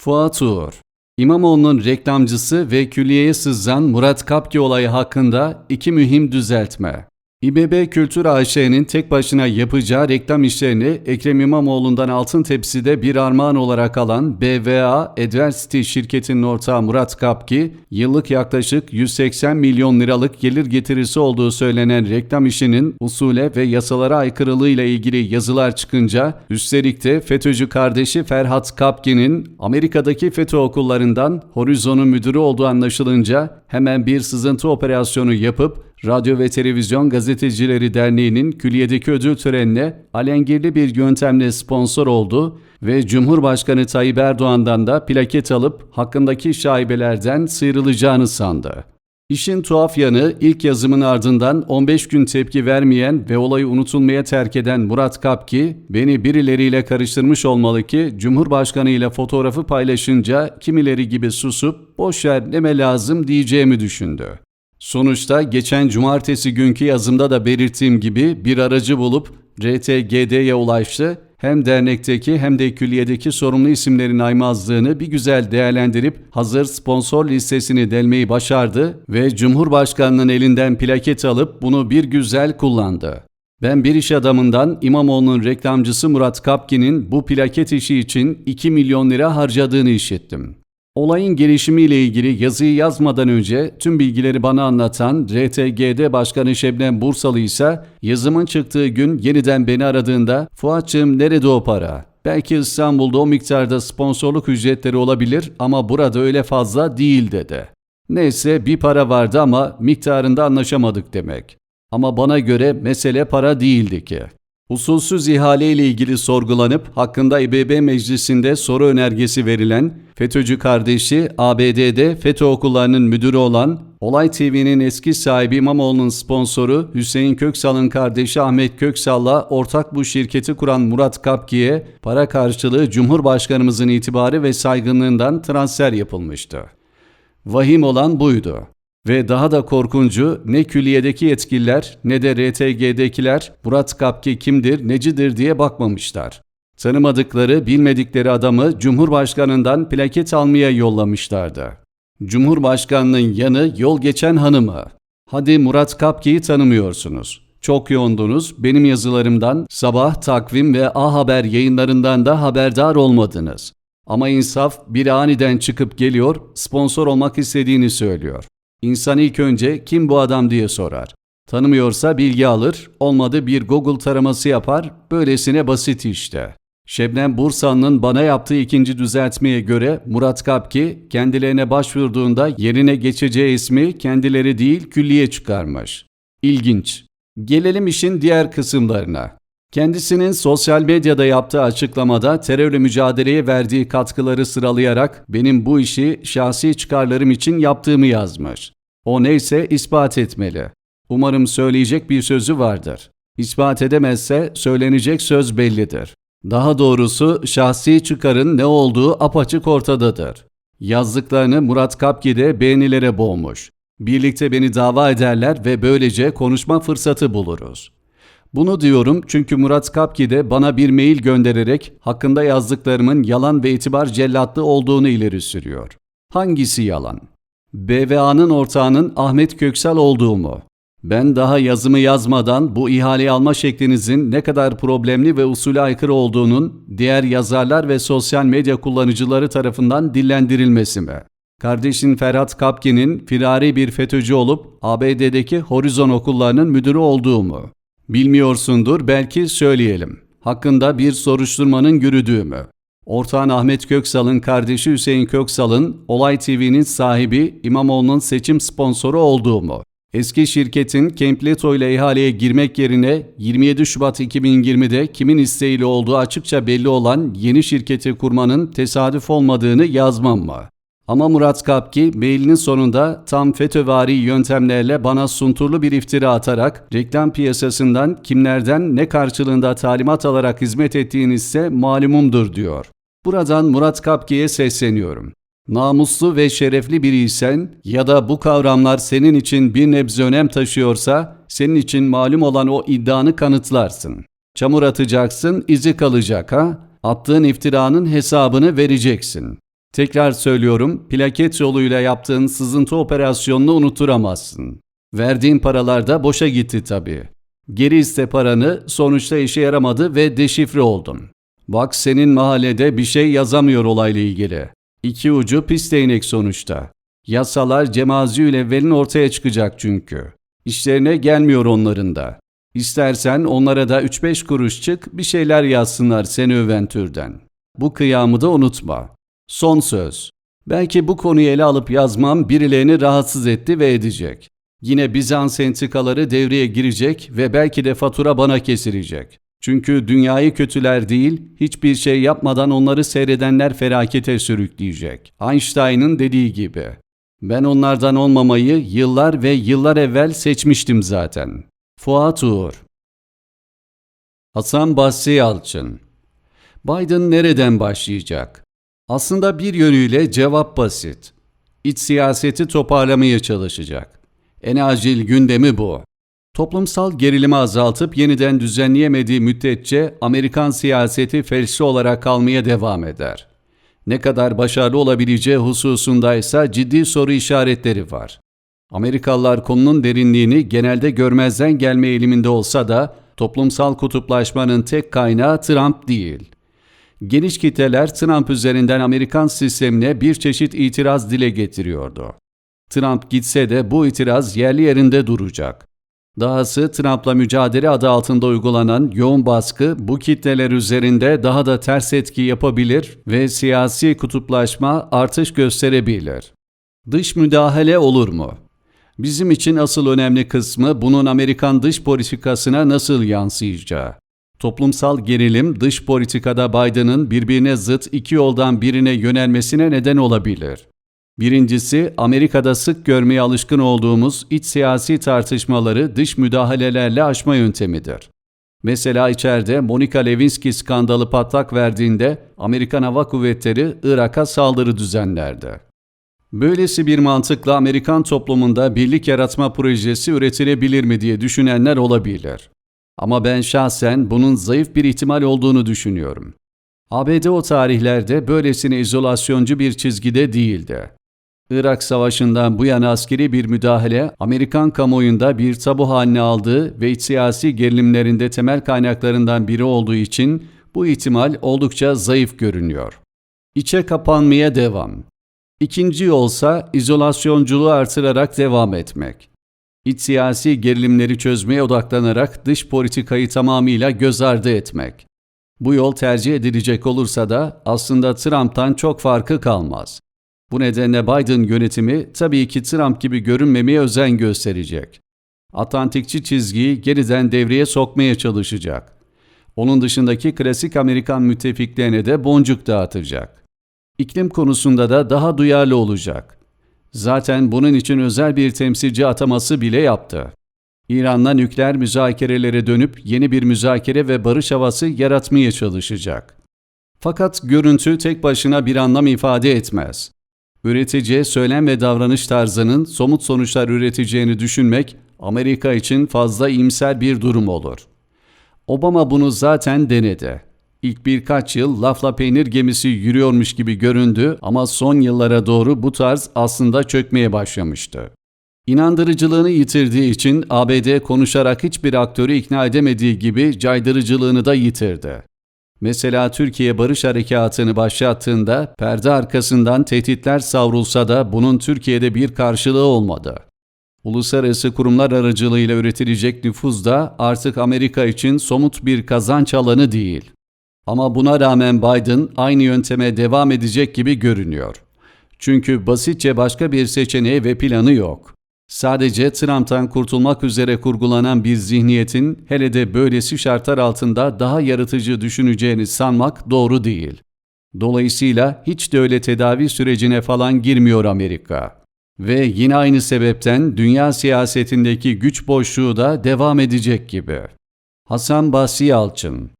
Fuat Uğur İmamoğlu'nun reklamcısı ve külliyeye sızan Murat Kapki olayı hakkında iki mühim düzeltme. İBB Kültür AŞ'nin tek başına yapacağı reklam işlerini Ekrem İmamoğlu'ndan altın tepside bir armağan olarak alan BVA Adversity şirketinin ortağı Murat Kapki, yıllık yaklaşık 180 milyon liralık gelir getirisi olduğu söylenen reklam işinin usule ve yasalara aykırılığıyla ilgili yazılar çıkınca, üstelik de FETÖ'cü kardeşi Ferhat Kapki'nin Amerika'daki FETÖ okullarından Horizon'un müdürü olduğu anlaşılınca hemen bir sızıntı operasyonu yapıp Radyo ve Televizyon Gazetecileri Derneği'nin külliyedeki ödül törenine alengirli bir yöntemle sponsor oldu ve Cumhurbaşkanı Tayyip Erdoğan'dan da plaket alıp hakkındaki şaibelerden sıyrılacağını sandı. İşin tuhaf yanı ilk yazımın ardından 15 gün tepki vermeyen ve olayı unutulmaya terk eden Murat Kapki, beni birileriyle karıştırmış olmalı ki Cumhurbaşkanı ile fotoğrafı paylaşınca kimileri gibi susup boşver neme lazım diyeceğimi düşündü. Sonuçta geçen cumartesi günkü yazımda da belirttiğim gibi bir aracı bulup RTGD'ye ulaştı. Hem dernekteki hem de külliyedeki sorumlu isimlerin aymazlığını bir güzel değerlendirip hazır sponsor listesini delmeyi başardı ve Cumhurbaşkanının elinden plaket alıp bunu bir güzel kullandı. Ben bir iş adamından İmamoğlu'nun reklamcısı Murat Kapki'nin bu plaket işi için 2 milyon lira harcadığını işittim. Olayın gelişimiyle ilgili yazıyı yazmadan önce tüm bilgileri bana anlatan RTGD Başkanı Şebnem Bursalı ise yazımın çıktığı gün yeniden beni aradığında Fuat'cığım nerede o para? Belki İstanbul'da o miktarda sponsorluk ücretleri olabilir ama burada öyle fazla değil dedi. Neyse bir para vardı ama miktarında anlaşamadık demek. Ama bana göre mesele para değildi ki. Usulsüz ihale ile ilgili sorgulanıp hakkında İBB meclisinde soru önergesi verilen FETÖ'cü kardeşi ABD'de FETÖ okullarının müdürü olan Olay TV'nin eski sahibi İmamoğlu'nun sponsoru Hüseyin Köksal'ın kardeşi Ahmet Köksal'la ortak bu şirketi kuran Murat Kapki'ye para karşılığı Cumhurbaşkanımızın itibarı ve saygınlığından transfer yapılmıştı. Vahim olan buydu. Ve daha da korkuncu ne külliyedeki yetkililer ne de RTG'dekiler Murat Kapki kimdir, necidir diye bakmamışlar. Tanımadıkları, bilmedikleri adamı Cumhurbaşkanından plaket almaya yollamışlardı. Cumhurbaşkanının yanı yol geçen hanımı. Hadi Murat Kapki'yi tanımıyorsunuz. Çok yoğundunuz, benim yazılarımdan, sabah takvim ve A Haber yayınlarından da haberdar olmadınız. Ama insaf bir aniden çıkıp geliyor, sponsor olmak istediğini söylüyor. İnsan ilk önce kim bu adam diye sorar. Tanımıyorsa bilgi alır, olmadı bir Google taraması yapar, böylesine basit işte. Şebnem Bursan'ın bana yaptığı ikinci düzeltmeye göre Murat Kapki kendilerine başvurduğunda yerine geçeceği ismi kendileri değil külliye çıkarmış. İlginç. Gelelim işin diğer kısımlarına. Kendisinin sosyal medyada yaptığı açıklamada terörle mücadeleye verdiği katkıları sıralayarak benim bu işi şahsi çıkarlarım için yaptığımı yazmış. O neyse ispat etmeli. Umarım söyleyecek bir sözü vardır. İspat edemezse söylenecek söz bellidir. Daha doğrusu şahsi çıkarın ne olduğu apaçık ortadadır. Yazdıklarını Murat Kapki de beğenilere boğmuş. Birlikte beni dava ederler ve böylece konuşma fırsatı buluruz. Bunu diyorum çünkü Murat Kapki de bana bir mail göndererek hakkında yazdıklarımın yalan ve itibar cellatlı olduğunu ileri sürüyor. Hangisi yalan? BVA'nın ortağının Ahmet Köksal olduğu mu? Ben daha yazımı yazmadan bu ihaleyi alma şeklinizin ne kadar problemli ve usule aykırı olduğunun diğer yazarlar ve sosyal medya kullanıcıları tarafından dillendirilmesi mi? Kardeşin Ferhat Kapki'nin firari bir FETÖ'cü olup ABD'deki Horizon okullarının müdürü olduğu mu? Bilmiyorsundur belki söyleyelim. Hakkında bir soruşturmanın yürüdüğü mü? Ortağın Ahmet Köksal'ın kardeşi Hüseyin Köksal'ın Olay TV'nin sahibi İmamoğlu'nun seçim sponsoru olduğu mu? Eski şirketin Kempleto ile ihaleye girmek yerine 27 Şubat 2020'de kimin isteğiyle olduğu açıkça belli olan yeni şirketi kurmanın tesadüf olmadığını yazmam mı? Ama Murat Kapki mailinin sonunda tam FETÖ'vari yöntemlerle bana sunturlu bir iftira atarak reklam piyasasından kimlerden ne karşılığında talimat alarak hizmet ettiğini ise malumumdur diyor. Buradan Murat Kapki'ye sesleniyorum. Namuslu ve şerefli biriysen ya da bu kavramlar senin için bir nebze önem taşıyorsa senin için malum olan o iddianı kanıtlarsın. Çamur atacaksın, izi kalacak ha? Attığın iftiranın hesabını vereceksin. Tekrar söylüyorum, plaket yoluyla yaptığın sızıntı operasyonunu unutturamazsın. Verdiğin paralar da boşa gitti tabii. Geri iste paranı, sonuçta işe yaramadı ve deşifre oldun. Bak senin mahallede bir şey yazamıyor olayla ilgili. İki ucu pis değnek sonuçta. Yasalar cemazi velin ortaya çıkacak çünkü. İşlerine gelmiyor onların da. İstersen onlara da 3-5 kuruş çık bir şeyler yazsınlar seni öven türden. Bu kıyamı da unutma. Son söz. Belki bu konuyu ele alıp yazmam birilerini rahatsız etti ve edecek. Yine Bizans entikaları devreye girecek ve belki de fatura bana kesilecek. Çünkü dünyayı kötüler değil, hiçbir şey yapmadan onları seyredenler felakete sürükleyecek. Einstein'ın dediği gibi. Ben onlardan olmamayı yıllar ve yıllar evvel seçmiştim zaten. Fuat Uğur Hasan Basri Yalçın Biden nereden başlayacak? Aslında bir yönüyle cevap basit. İç siyaseti toparlamaya çalışacak. En acil gündemi bu. Toplumsal gerilimi azaltıp yeniden düzenleyemediği müddetçe Amerikan siyaseti felçli olarak kalmaya devam eder. Ne kadar başarılı olabileceği hususunda ise ciddi soru işaretleri var. Amerikalılar konunun derinliğini genelde görmezden gelme eğiliminde olsa da toplumsal kutuplaşmanın tek kaynağı Trump değil. Geniş kitleler Trump üzerinden Amerikan sistemine bir çeşit itiraz dile getiriyordu. Trump gitse de bu itiraz yerli yerinde duracak. Dahası Trump'la mücadele adı altında uygulanan yoğun baskı bu kitleler üzerinde daha da ters etki yapabilir ve siyasi kutuplaşma artış gösterebilir. Dış müdahale olur mu? Bizim için asıl önemli kısmı bunun Amerikan dış politikasına nasıl yansıyacağı. Toplumsal gerilim dış politikada Biden'ın birbirine zıt iki yoldan birine yönelmesine neden olabilir. Birincisi, Amerika'da sık görmeye alışkın olduğumuz iç siyasi tartışmaları dış müdahalelerle aşma yöntemidir. Mesela içeride Monica Lewinsky skandalı patlak verdiğinde Amerikan Hava Kuvvetleri Irak'a saldırı düzenlerdi. Böylesi bir mantıkla Amerikan toplumunda birlik yaratma projesi üretilebilir mi diye düşünenler olabilir. Ama ben şahsen bunun zayıf bir ihtimal olduğunu düşünüyorum. ABD o tarihlerde böylesine izolasyoncu bir çizgide değildi. Irak Savaşı'ndan bu yana askeri bir müdahale Amerikan kamuoyunda bir tabu haline aldığı ve iç siyasi gerilimlerinde temel kaynaklarından biri olduğu için bu ihtimal oldukça zayıf görünüyor. İçe kapanmaya devam. İkinci yolsa izolasyonculuğu artırarak devam etmek. İç siyasi gerilimleri çözmeye odaklanarak dış politikayı tamamıyla göz ardı etmek. Bu yol tercih edilecek olursa da aslında Trump'tan çok farkı kalmaz. Bu nedenle Biden yönetimi tabii ki Trump gibi görünmemeye özen gösterecek. Atlantikçi çizgiyi geriden devreye sokmaya çalışacak. Onun dışındaki klasik Amerikan müttefiklerine de boncuk dağıtacak. İklim konusunda da daha duyarlı olacak. Zaten bunun için özel bir temsilci ataması bile yaptı. İran'la nükleer müzakerelere dönüp yeni bir müzakere ve barış havası yaratmaya çalışacak. Fakat görüntü tek başına bir anlam ifade etmez. Üretici söylem ve davranış tarzının somut sonuçlar üreteceğini düşünmek Amerika için fazla iyimser bir durum olur. Obama bunu zaten denedi. İlk birkaç yıl lafla peynir gemisi yürüyormuş gibi göründü ama son yıllara doğru bu tarz aslında çökmeye başlamıştı. İnandırıcılığını yitirdiği için ABD konuşarak hiçbir aktörü ikna edemediği gibi caydırıcılığını da yitirdi. Mesela Türkiye Barış Harekatı'nı başlattığında perde arkasından tehditler savrulsa da bunun Türkiye'de bir karşılığı olmadı. Uluslararası kurumlar aracılığıyla üretilecek nüfuz da artık Amerika için somut bir kazanç alanı değil. Ama buna rağmen Biden aynı yönteme devam edecek gibi görünüyor. Çünkü basitçe başka bir seçeneği ve planı yok. Sadece Trump'tan kurtulmak üzere kurgulanan bir zihniyetin hele de böylesi şartlar altında daha yaratıcı düşüneceğini sanmak doğru değil. Dolayısıyla hiç de öyle tedavi sürecine falan girmiyor Amerika. Ve yine aynı sebepten dünya siyasetindeki güç boşluğu da devam edecek gibi. Hasan Basri Yalçın